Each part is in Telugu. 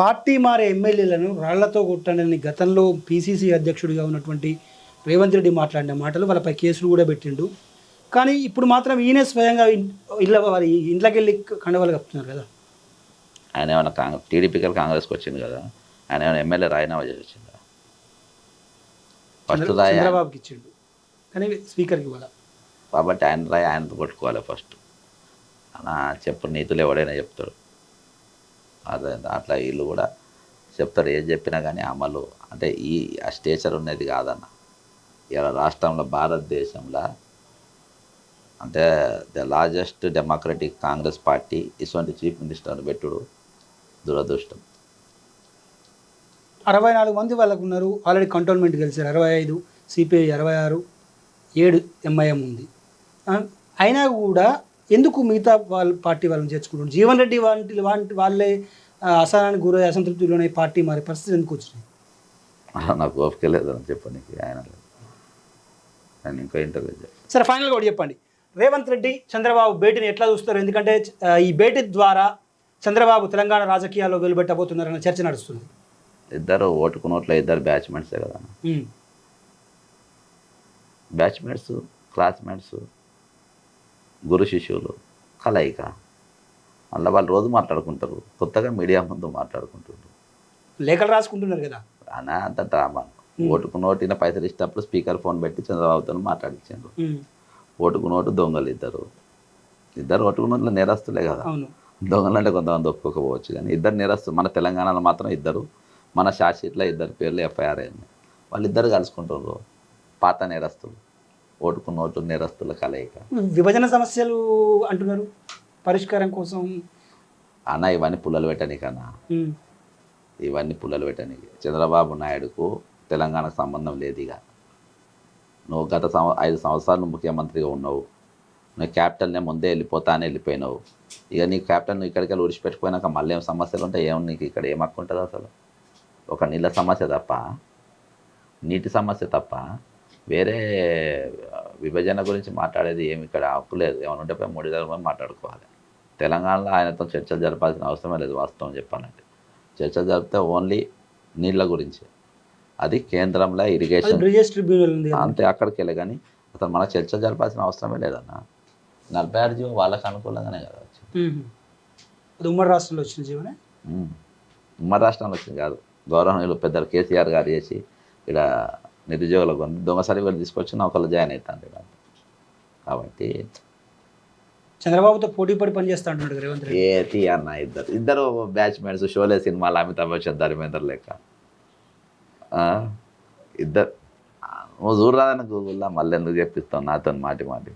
పార్టీ మారే ఎమ్మెల్యేలను రాళ్ళతో కొట్టండి గతంలో పీసీసీ అధ్యక్షుడిగా ఉన్నటువంటి రేవంత్ రెడ్డి మాట్లాడిన మాటలు వాళ్ళపై కేసులు కూడా పెట్టిండు. కానీ ఇప్పుడు మాత్రం ఈయనే స్వయంగా ఇళ్ళ వారి ఇంట్లోకి వెళ్ళి కండవాళ్ళు కప్పుతున్నారు కదా. ఆయన ఏమైనా కాంగ్రెస్ టీడీపీకి కాంగ్రెస్కి వచ్చింది కదా ఆయన ఏమైనా ఎమ్మెల్యే రాజీనామా చేసి వచ్చిందా ఫస్ట్ రాయ చంద్రబాబుకి ఇచ్చిండు. కానీ స్పీకర్కి ఇవ్వాల? కాబట్టి ఆయన రాయి ఆయనతో కొట్టుకోవాలి ఫస్ట్. అలా చెప్పు నీతులు ఎవడైనా చెప్తాడు. అట్లా వీళ్ళు కూడా చెప్తారు ఏం చెప్పినా కానీ అమలు. అంటే ఈ ఆ స్టేచర్ ఉన్నది కాదన్న. ఇలా రాష్ట్రంలో భారతదేశంలో అంటే the largest democratic Congress party ఇటువంటి చీఫ్ మినిస్టర్ని పెట్టుడు దురదృష్టం. అరవై నాలుగు మంది వాళ్ళకు ఉన్నారు. ఆల్రెడీ కంటోన్మెంట్ గెలిచారు అరవై ఐదు సిపిఐ అరవై ఆరు ఏడు ఎంఐఎం ఉంది. అయినా కూడా ఎందుకు మిగతా వాళ్ళ పార్టీ వాళ్ళని చేర్చుకుంటున్నారు? జీవన్ రెడ్డి వంటి వంటి వాళ్ళే అసహనానికి గురై అసంతృప్తిలోనే పార్టీ మారే పరిస్థితి ఎందుకు వచ్చినాయి? నాకు ఓపిక లేదని చెప్పడానికి ఆయన ఇంకా ఇంటర్వ్యూ. సరే ఫైనల్గా ఒకటి చెప్పండి. రేవంత్ రెడ్డి చంద్రబాబు భేటీని ఎట్లా చూస్తారు? ఎందుకంటే ఈ భేటీ ద్వారా చంద్రబాబు తెలంగాణ రాజకీయాల్లో వెలువెట్టబోతున్నారన్న చర్చ నడుస్తుంది. ఇద్దరు ఓటుకు నోట్లో ఇద్దరు బ్యాచ్మెంట్సే కదా. బ్యాచ్మేట్స్ క్లాస్మేట్స్ గురు శిష్యులు కలయిక. మళ్ళీ వాళ్ళు రోజు మాట్లాడుకుంటారు. కొత్తగా మీడియా ముందు మాట్లాడుకుంటారు లేఖలు రాసుకుంటున్నారు కదా? అనా అంత డ్రామా. ఓటుకు నోటిన పైసలు ఇచ్చినప్పుడు స్పీకర్ ఫోన్ పెట్టి చంద్రబాబుతో మాట్లాడించారు. ఓటుకు నోటు దొంగలు ఇద్దరు ఇద్దరు ఓటుకు నోట్లో నేరస్తులే కదా. దొంగలు అంటే కొంతమంది ఒప్పుకోకపోవచ్చు కానీ ఇద్దరు నేరస్తు మన తెలంగాణలో మాత్రం ఇద్దరు. మన షార్ట్షీట్లో ఇద్దరు పేర్లు ఎఫ్ఐఆర్ అయింది వాళ్ళిద్దరు కలుసుకుంటారు పాత నేరస్తులు. ఓటుకు నోటు నేరస్తుల కలయిక. విభజన సమస్యలు అంటున్నారు. పరిష్కారం కోసం. అన్న ఇవన్నీ పుల్లలు పెట్టనీకన్నా. ఉమ్. ఇవన్నీ పుల్లలు పెట్టనీకి చంద్రబాబు నాయుడుకు తెలంగాణకు సంబంధం లేదు ఇక. నువ్వు గత సంవ ఐదు సంవత్సరాలు ముఖ్యమంత్రిగా ఉన్నావు. నువ్వు క్యాపిటల్నే ముందే వెళ్ళిపోతా అని వెళ్ళిపోయినావు. ఇక నీ క్యాపిటల్ నువ్వు ఇక్కడికి వెళ్ళి ఉడిచిపెట్టుకుపోయినాక మళ్ళీ ఏం సమస్యలు ఉంటాయి? ఏం నీకు ఇక్కడ ఏం హక్కు ఉంటుంది అసలు? ఒక నీళ్ళ సమస్య తప్ప నీటి సమస్య తప్ప వేరే విభజన గురించి మాట్లాడేది ఏమి ఇక్కడ హక్కు లేదు. ఏమైనా ఉంటే పోయి మూడు పోయి మాట్లాడుకోవాలి. తెలంగాణలో ఆయనతో చర్చలు జరపాల్సిన అవసరమే లేదు వాస్తవం చెప్పాలంటే. చర్చలు జరిపితే ఓన్లీ నీళ్ళ గురించి. అది కేంద్రంలో ఇరిగేషన్. అంతే అక్కడికి వెళ్ళే కానీ అసలు మనకు చర్చ జరపాల్సిన అవసరమే లేదన్న. నలభై ఆరు జీవో వాళ్ళకి అనుకూలంగానే కదా వచ్చింది. ఉమ్మడి రాష్ట్రంలో వచ్చిన జీవనే? ఉమ్. ఉమ్మడి రాష్ట్రంలో వచ్చింది కాదు. గౌరవనీయులు పెద్దలు కేసీఆర్ గారు చేసి ఇక్కడ నిరుద్యోగులకు కొన్ని దొంగ సర్టిఫికేట్ తీసుకొచ్చి నౌకలు జాయిన్ అవుతాను కాబట్టి చంద్రబాబుతో పోటీ పడి పనిచేస్తా అంటున్నాడు రేవంత్ రెడ్డి. ఏ తీ అన్న ఇద్దరు ఇద్దరు బ్యాచ్మేట్స్ షోలే సినిమాలు అమితాబ్ బచ్చన్ ధర్మేందర్ లెక్క? ఇద్దరు. నువ్వు చూడరాదని గూగుల్లో మళ్ళీ ఎందుకు చెప్పిస్తావు నాతో మాటి మాటి.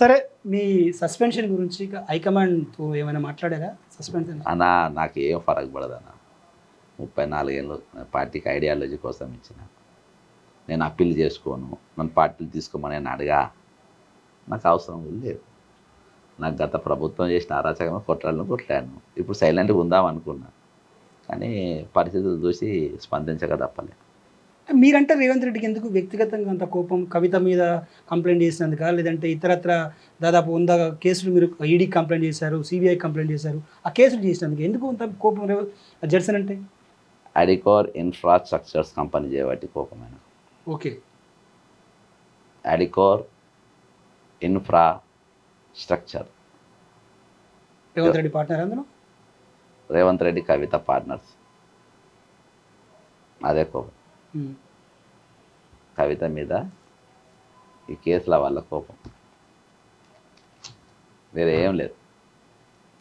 సరే మీ సస్పెన్షన్ గురించి హైకమాండ్తో ఏమైనా మాట్లాడారా? సస్పెన్షన్ అన్న నాకు ఏం ఫరక్ పడదన్న. ముప్పై నాలుగేళ్ళు పార్టీకి ఐడియాలజీ కోసం ఇచ్చిన. నేను అప్పీల్ చేసుకోను నన్ను పార్టీలు తీసుకోమని నేను అడగా నాకు అవసరం లేదు. నాకు గత ప్రభుత్వం చేసిన అరాచకమే కొట్టాలను కొట్లాను ఇప్పుడు సైలెంట్గా ఉందాం అనుకున్నా. కానీ పరిస్థితులు చూసి స్పందించక తప్పలే. మీరంటే రేవంత్ రెడ్డికి ఎందుకు వ్యక్తిగతంగా అంత కోపం? కవిత మీద కంప్లైంట్ చేసినందుక? లేదంటే ఇతరత్ర దాదాపు వంద కేసులు మీరు ఈడీ కంప్లైంట్ చేశారు సిబిఐ కంప్లైంట్ చేశారు. ఆ కేసులు చేసినందుకు ఎందుకు అంత కోపం? జడ్సన్ అంటే? అడికోర్ ఇన్ఫ్రాస్ట్రక్చర్స్ కంపెనీ చేయబట్టి కోపమైన okay. అడికోర్ infrastructure. Revanth Reddy partner అందులో? రేవంత్ రెడ్డి కవిత పార్ట్నర్స్. అదే కోపం. కవిత మీద ఈ కేసుల వల్ల కోపం. వేరే ఏం లేదు.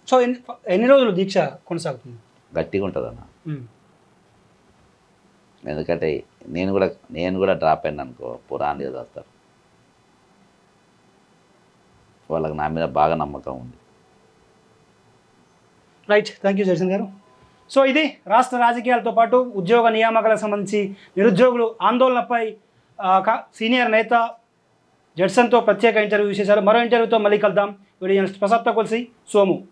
సో ఎన్ని ఎన్ని రోజులు దీక్ష కొనసాగుతుంది? గట్టిగా ఉంటుందన్న ఉమ్. ఎందుకంటే నేను కూడా నేను కూడా డ్రాప్ అయినా అనుకో పురాణం చదువుతారు వాళ్ళకి నా మీద బాగా నమ్మకం ఉంది. రైట్ థ్యాంక్ యూ జయసన్ గారు. సో ఇది రాష్ట్ర రాజకీయాలతో పాటు ఉద్యోగ నియామకాలకు సంబంధించి నిరుద్యోగులు ఆందోళనపై సీనియర్ నేత జడ్సన్తో ప్రత్యేక ఇంటర్వ్యూ చేశారు మరో ఇంటర్వ్యూతో మళ్ళీ కలుద్దాం. వీడియో ప్రసాద్తో కలిసి సోము.